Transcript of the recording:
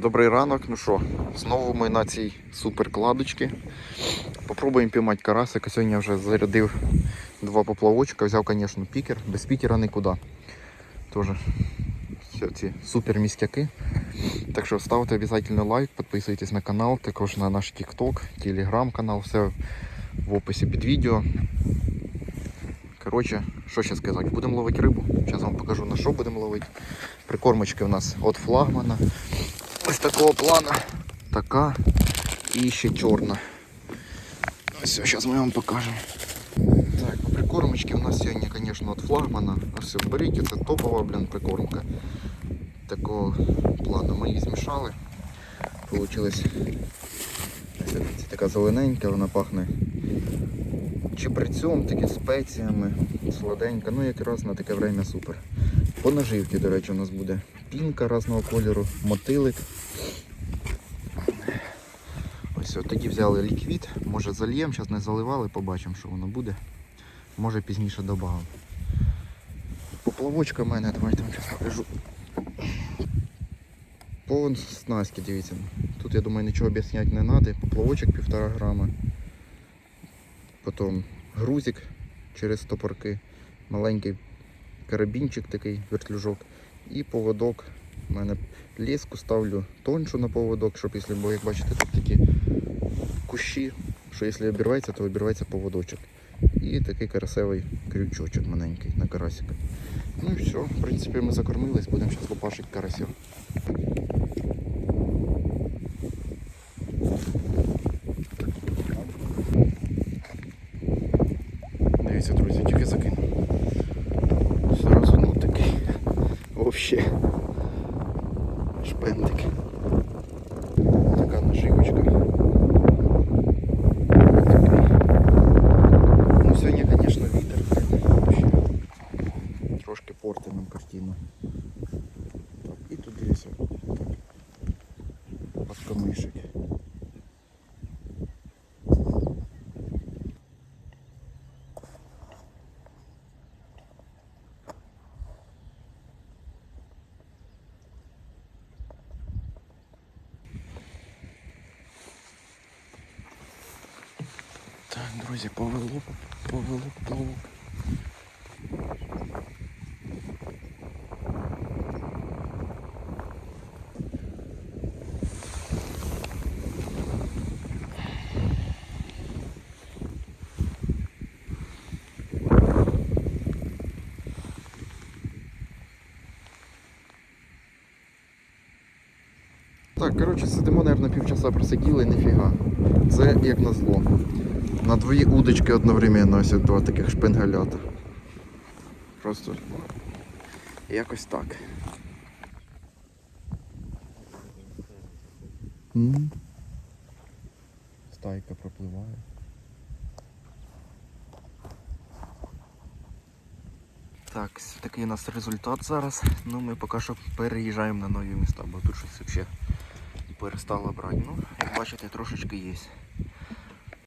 Добрий ранок. Ну що, знову ми на цій суперкладочці. Попробуємо піймати карасика. Сьогодні я вже зарядив два поплавочка. Взяв, звісно, пікер. Без пікера нікуди. Тоже все ці супер містяки. Так що ставте обов'язково лайк, підписуйтесь на канал, також на наш TikTok, телеграм канал, все в описі під відео. Коротше, що ще сказати? Будемо ловити рибу. Зараз вам покажу на що будемо ловити. Прикормочки у нас від флагмана. Ось такого плана. Така і ще чорна. Ось, зараз ми вам покажемо. Так, по прикормочці у нас сьогодні, звісно, від флагмана. Беріть, це топова, блін, прикормка. Такого плану ми її змішали. Получилось це така зелененька, вона пахне чебрецем, такі спеціями, сладенька. Ну якраз на таке время супер. По наживці, до речі, у нас буде пінка різного кольору, мотилик. Ось от тоді взяли ліквід, може зальємо, зараз не заливали, побачимо, що воно буде. Може пізніше додамо. Поплавочка в мене, давайте вам зараз покажу. Повен снастки, дивіться. Тут я думаю нічого об'ясняти не треба. Поплавочок півтора грама. Потім грузик через топорки, маленький карабінчик такий, вертлюжок. І поводок. У мене леску ставлю тоншу на поводок, щоб якщо, бо як бачите, тут такі кущі, що якщо обірветься, то обірветься поводочок. І такий карасевий крючочок маленький на карасика. Ну і все, в принципі, ми закормились, будемо зараз лопашити карасів. Дивіться, друзі, тільки закинув. Вообще. Шпендик. Така наживочка. Ну сьогодні, звісно, вітер. Вообще. Трошки портить нам картину. Так, і тут дивіться. Так. Под Друзі, повело, повело плавок. Так, коротше, сидимо, мабуть, півчаса просиділи, ніфіга. Це як назло. На дві удочки одновременно ось два таких шпингалята. Просто якось так. М. Стайка пропливає. Так, такий у нас результат зараз. Ну ми поки що переїжджаємо на нові міста, бо тут щось взагалі перестало брати. Ну, як бачите, трошечки є.